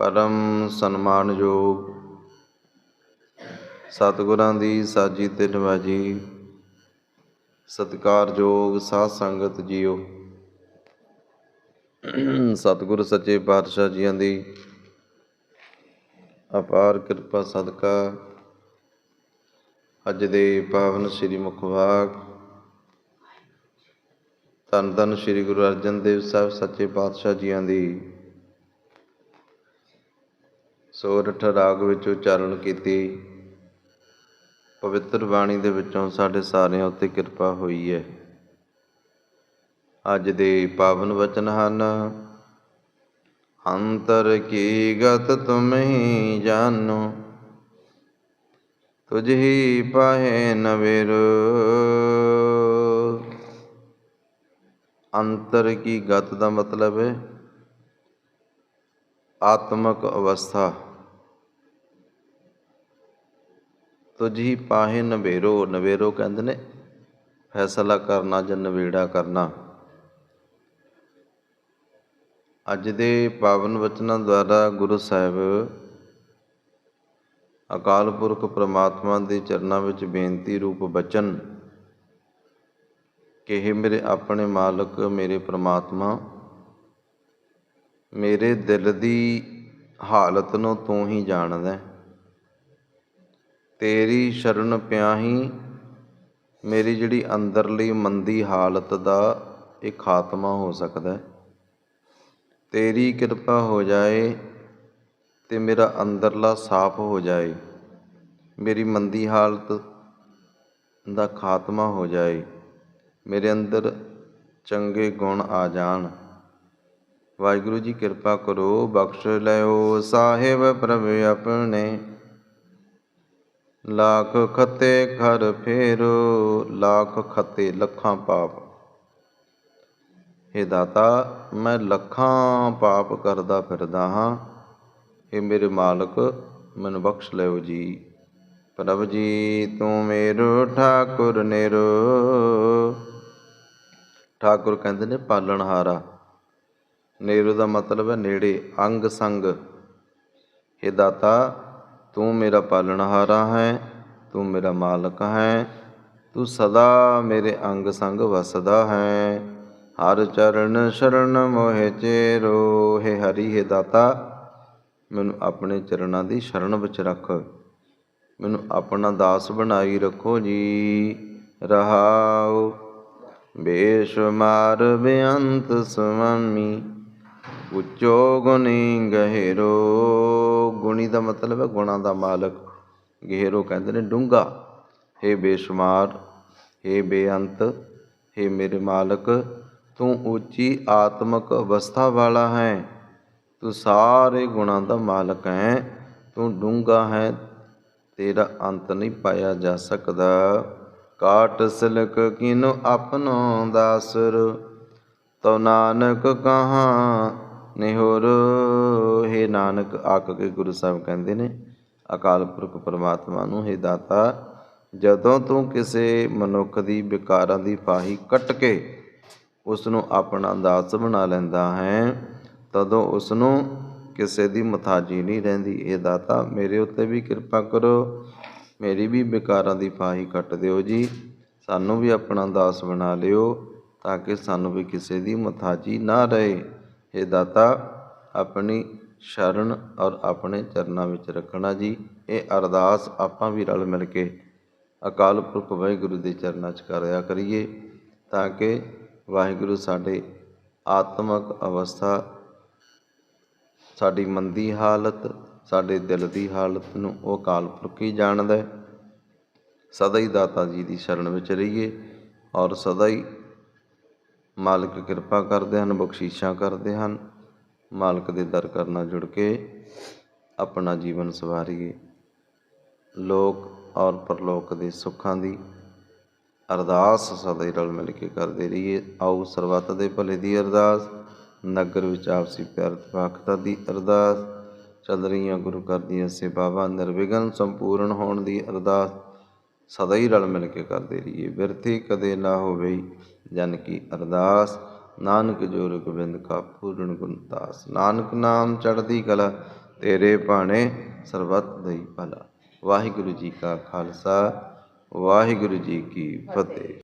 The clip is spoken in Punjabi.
ਪਰਮ ਸਨਮਾਨਯੋਗ ਸਤਿਗੁਰਾਂ ਦੀ ਸਾਜੀ ਤੇ ਨਵਾਜੀ ਸਤਿਕਾਰਯੋਗ ਸਾਧ ਸੰਗਤ ਜੀਓ। ਸਤਿਗੁਰ ਸੱਚੇ ਪਾਤਸ਼ਾਹ ਜੀਆਂ ਦੀ ਅਪਾਰ ਕਿਰਪਾ ਸਦਕਾ ਅੱਜ ਦੇ ਪਾਵਨ ਸ੍ਰੀ ਮੁਖਵਾਕ ਧੰਨ ਧੰਨ ਸ੍ਰੀ ਗੁਰੂ ਅਰਜਨ ਦੇਵ ਸਾਹਿਬ ਸੱਚੇ ਪਾਤਸ਼ਾਹ ਜੀਆਂ ਦੀ ਸੋਰਠ ਰਾਗ ਵਿੱਚ ਉਚਾਰਨ ਕੀਤੀ। ਪਵਿੱਤਰ ਬਾਣੀ ਦੇ ਵਿੱਚੋਂ ਸਾਡੇ ਸਾਰਿਆਂ ਉੱਤੇ ਕਿਰਪਾ ਹੋਈ ਹੈ। ਅੱਜ ਦੇ ਪਾਵਨ ਵਚਨ ਹਨ, ਅੰਤਰ ਕੀ ਗਤ ਤੁਮ ਹੀ ਜਾਨੋ ਤੁਝ ਹੀ ਪਾਹੇ ਨਵੇਰੋ ਅੰਤਰ ਕੀ ਗਤ ਦਾ ਮਤਲਬ ਹੈ? ਆਤਮਕ ਅਵਸਥਾ। ਤੁਝ ਹੀ ਪਾਹੇ ਨਵੇਰੋ ਨਵੇਰੋ ਕਹਿੰਦੇ ਨੇ, ਫੈਸਲਾ ਕਰਨਾ ਜਾਂ ਨਵੇੜਾ ਕਰਨਾ ਅੱਜ ਦੇ ਪਾਵਨ ਵਚਨਾਂ ਦੁਆਰਾ ਗੁਰੂ ਸਾਹਿਬ ਅਕਾਲ ਪੁਰਖ ਪ੍ਰਮਾਤਮਾ ਦੇ ਚਰਨਾਂ ਵਿੱਚ ਬੇਨਤੀ ਰੂਪ ਬਚਨ, ਕਿ ਮੇਰੇ ਆਪਣੇ ਮਾਲਕ, ਮੇਰੇ ਪ੍ਰਮਾਤਮਾ, ਮੇਰੇ ਦਿਲ ਦੀ ਹਾਲਤ ਨੂੰ ਤੂੰ ਹੀ ਜਾਣਦਾ ਹੈ। ਤੇਰੀ ਸ਼ਰਨ ਪਿਆ ਹੀ ਮੇਰੀ ਜਿਹੜੀ ਅੰਦਰਲੀ ਮੰਦੀ ਹਾਲਤ ਦਾ ਇਹ ਖਾਤਮਾ ਹੋ ਸਕਦਾ ਤੇਰੀ ਕਿਰਪਾ ਹੋ ਜਾਏ ਤੇ ਮੇਰਾ ਅੰਦਰਲਾ ਸਾਫ਼ ਹੋ ਜਾਏ। ਮੇਰੀ ਮੰਦੀ ਹਾਲਤ ਦਾ ਖਾਤਮਾ ਹੋ ਜਾਏ। ਮੇਰੇ ਅੰਦਰ ਚੰਗੇ ਗੁਣ ਆ ਜਾਣ। ਵਾਹਿਗੁਰੂ ਜੀ ਕਿਰਪਾ ਕਰੋ, ਬਖਸ਼ ਲਿਓ, ਸਾਹਿਬ ਪ੍ਰਭ ਆਪਣੇ। ਲਾਖ ਖੱਤੇ ਖਰ ਫੇਰੋ, ਲਾਖ ਖੱਤੇ ਲੱਖਾਂ ਪਾਪ। हे ਦਾਤਾ, ਮੈਂ ਲੱਖਾਂ ਪਾਪ ਕਰਦਾ ਫਿਰਦਾ ਹਾਂ। ਇਹ ਮੇਰੇ ਮਾਲਕ, ਮੈਨੂੰ ਬਖਸ਼ ਲਿਓ ਜੀ। ਪ੍ਰਭ ਜੀ, ਤੂੰ ਮੇਰੋ ਠਾਕੁਰ ਨੇਰੋ। ਠਾਕੁਰ ਕਹਿੰਦੇ ਨੇ ਪਾਲਣਹਾਰਾ। ਨੇਰੂ ਦਾ ਮਤਲਬ ਹੈ ਨੇੜੇ, ਅੰਗ ਸੰਗ। हे ਦਾਤਾ ਤੂੰ ਮੇਰਾ ਪਾਲਣਹਾਰਾ ਹੈ, ਤੂੰ ਮੇਰਾ ਮਾਲਕ ਹੈ, ਤੂੰ ਸਦਾ ਮੇਰੇ ਅੰਗ ਸੰਗ ਵਸਦਾ ਹੈ। ਹਰ ਚਰਨ ਸ਼ਰਨ ਮੋਹਿ ਚੇਰੋ, ਹੈ ਹਰੀ, ਹੈ ਦਾਤਾ, ਮੈਨੂੰ ਆਪਣੇ ਚਰਨਾਂ ਦੀ ਸ਼ਰਨ ਵਿੱਚ ਰੱਖ। ਮੈਨੂੰ ਆਪਣਾ ਦਾਸ ਬਣਾਈ ਰੱਖੋ ਜੀ ਰਹਾਉ ਬੇਸ਼ੁਮਾਰ ਬੇਅੰਤ ਸੁਆਮੀ, ਉੱਚੋ ਗੁਣੀ ਗਹਿਰੋ। ਗੁਣੀ ਦਾ ਮਤਲਬ ਹੈ ਗੁਣਾਂ ਦਾ ਮਾਲਕ ਗਹਿਰੋ ਕਹਿੰਦੇ ਨੇ ਡੂੰਘਾ हे ਬੇਸ਼ੁਮਾਰ हे ਬੇਅੰਤ हे ਮੇਰੇ ਮਾਲਕ ਤੂੰ ਉੱਚੀ ਆਤਮਕ ਅਵਸਥਾ ਵਾਲਾ ਹੈ ਤੂੰ ਸਾਰੇ ਗੁਣਾਂ ਦਾ ਮਾਲਕ ਹੈ ਤੂੰ ਡੂੰਘਾ ਹੈ ਤੇਰਾ ਅੰਤ ਨਹੀਂ ਪਾਇਆ ਜਾ ਸਕਦਾ ਕਾਟ ਸਿਲਕ ਕਿਨੋ ਆਪਨੋ ਦਾਸਰ ਤਉ ਨਾਨਕ ਕਹਾਂ ਨਿਹੋਰ ਹੈ ਨਾਨਕ ਆਕ ਕੇ ਗੁਰੂ ਸਾਹਿਬ ਕਹਿੰਦੇ ਨੇ, ਅਕਾਲ ਪੁਰਖ ਪਰਮਾਤਮਾ ਨੂੰ, ਹੈ ਦਾਤਾ, ਜਦੋਂ ਤੂੰ ਕਿਸੇ ਮਨੁੱਖ ਦੀ ਵਿਕਾਰਾਂ ਦੀ ਫਾਹੀ ਕੱਟ ਕੇ ਉਸ ਨੂੰ ਆਪਣਾ ਦਾਸ ਬਣਾ ਲੈਂਦਾ ਹੈ, ਤਦੋਂ ਉਸ ਨੂੰ ਕਿਸੇ ਦੀ ਮਥਾਜੀ ਨਹੀਂ ਰਹਿੰਦੀ। ਇਹ ਦਾਤਾ, ਮੇਰੇ ਉੱਤੇ ਵੀ ਕਿਰਪਾ ਕਰੋ, ਮੇਰੀ ਵੀ ਵਿਕਾਰਾਂ ਦੀ ਫਾਹੀ ਕੱਟ ਦਿਓ ਜੀ। ਸਾਨੂੰ ਵੀ ਆਪਣਾ ਦਾਸ ਬਣਾ ਲਿਓ, ਤਾਂ ਕਿ ਸਾਨੂੰ ਵੀ ਕਿਸੇ ਦੀ ਮਥਾਜੀ ਨਾ ਰਹੇ। ਇਹ ਦਾਤਾ, ਆਪਣੀ ਸ਼ਰਨ ਔਰ ਆਪਣੇ ਚਰਨਾਂ ਵਿੱਚ ਰੱਖਣਾ ਜੀ। ਇਹ ਅਰਦਾਸ ਆਪਾਂ ਵੀ ਰਲ ਮਿਲ ਕੇ ਅਕਾਲ ਪੁਰਖ ਵਾਹਿਗੁਰੂ ਦੇ ਚਰਨਾਂ 'ਚ ਕਰਿਆ ਕਰੀਏ, ਤਾਂ ਕਿ ਵਾਹਿਗੁਰੂ ਸਾਡੇ ਆਤਮਕ ਅਵਸਥਾ, ਸਾਡੀ ਮੰਦੀ ਹਾਲਤ, ਸਾਡੇ ਦਿਲ ਦੀ ਹਾਲਤ ਨੂੰ ਉਹ ਅਕਾਲ ਪੁਰਖ ਹੀ ਜਾਣਦਾ ਹੈ। ਸਦਾ ਹੀ ਦਾਤਾ ਜੀ ਦੀ ਸ਼ਰਨ ਵਿੱਚ ਰਹੀਏ ਔਰ ਸਦਾ ਹੀ ਮਾਲਕ ਕਿਰਪਾ ਕਰਦੇ ਹਨ, ਬਖਸ਼ਿਸ਼ਾਂ ਕਰਦੇ ਹਨ। ਮਾਲਕ ਦੇ ਦਰ ਕਰਨਾ ਜੁੜ ਕੇ ਆਪਣਾ ਜੀਵਨ ਸਵਾਰੀਏ। ਲੋਕ ਔਰ ਪਰਲੋਕ ਦੇ ਸੁੱਖਾਂ ਦੀ ਅਰਦਾਸ ਸਦਾ ਹੀ ਰਲ ਮਿਲ ਕੇ ਕਰਦੇ ਰਹੀਏ। ਆਓ ਸਰਬੱਤ ਦੇ ਭਲੇ ਦੀ ਅਰਦਾਸ, ਨਗਰ ਵਿੱਚ ਆਪਸੀ ਪਿਆਰ ਤਵਾਖਤਾ ਦੀ ਅਰਦਾਸ, ਚੱਲ ਰਹੀਆਂ ਗੁਰੂ ਘਰ ਦੀਆਂ ਸੇਵਾਵਾਂ ਨਿਰਵਿਘਨ ਸੰਪੂਰਨ ਹੋਣ ਦੀ ਅਰਦਾਸ। ਸਦਾ ਹੀ ਰਲ ਮਿਲ ਕੇ ਕਰਦੇ ਰਹੀਏ। ਬਿਰਥੀ ਕਦੇ ਨਾ ਹੋਵੇ ਜਨ ਕੀ ਅਰਦਾਸ। ਨਾਨਕ ਜੋ ਗੋਬਿੰਦ ਕਾ ਪੂਰਨ ਗੁਣਤਾਸ ਨਾਨਕ ਨਾਮ ਚੜ੍ਹਦੀ ਕਲਾ, ਤੇਰੇ ਭਾਣੇ ਸਰਬੱਤ ਦਈ ਭਲਾ। ਵਾਹਿਗੁਰੂ ਜੀ ਕਾ ਖਾਲਸਾ, ਵਾਹਿਗੁਰੂ ਜੀ ਕੀ ਫਤਿਹ।